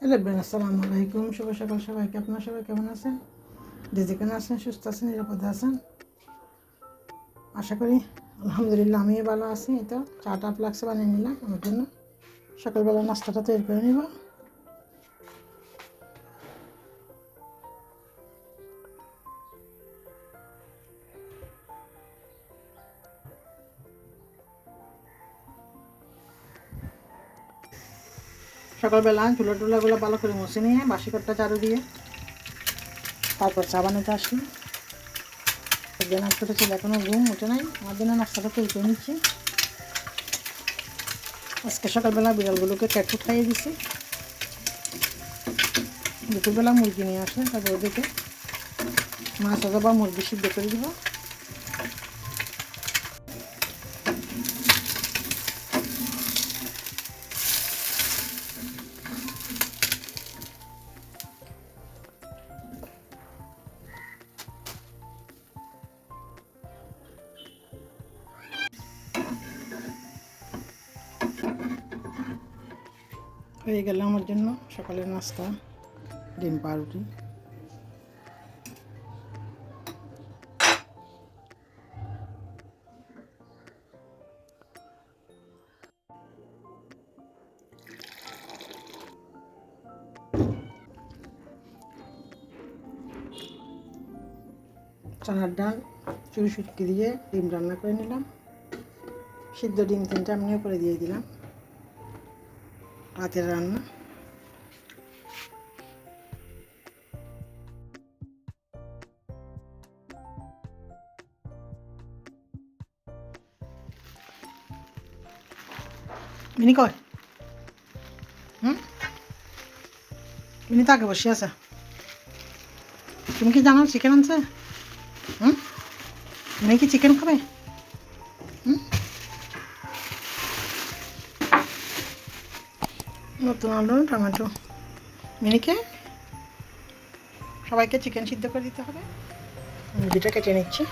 Hello Ben আসসালামু আলাইকুম। শুভ সকাল সবাইকে। আপনার সবাই কেমন আছেন? যে যেখানে আছেন, সুস্থ আছেন, নিরাপদে আছেন? আশা করি, আলহামদুলিল্লাহ, আমিও ভালো আছি। এটা চাটা ফ্লাক্সে বানিয়ে নিলাম। আমার জন্য সকালবেলা নাস্তাটা তৈরি করে নিব। সকালবেলা চুলা টুলাগুলো ভালো করে মুছে নিয়ে বাসি কটটা চারু দিয়ে তারপর চা বানাতে একজন নাস্তাটা ছিল এখনও ঘুম, উঠে নাই। আমার জন্য নাস্তাটা তৈরি করে নিচ্ছি। আজকে সকালবেলা বিড়ালগুলোকে ক্যাটফুট খাইয়ে দিছি। দুপুরবেলা মুরগি নিয়ে আসে তারপর ওদেরকে। মাছ অথবা মুরগি সিদ্ধ করে দিব। হয়ে গেল আমার জন্য সকালের নাস্তা, ডিম পাউরুটি। চানার ডাল, চুরি সুটকি দিয়ে ডিম রান্না করে নিলাম। সিদ্ধ ডিম তিনটা এমনিও করে দিয়ে দিলাম। রাতের রান্না। মিনি কয় হুম? মিনি তাকে বসে আছে। তুমি কি জানো চিকেন আনছে? হুম? মিনি কি চিকেন খাবে? নতুন আলু টমেটো। মিনিকে সবাইকে চিকেন সিদ্ধ করে দিতে হবে। মুরগিটা কেটে নিচ্ছি।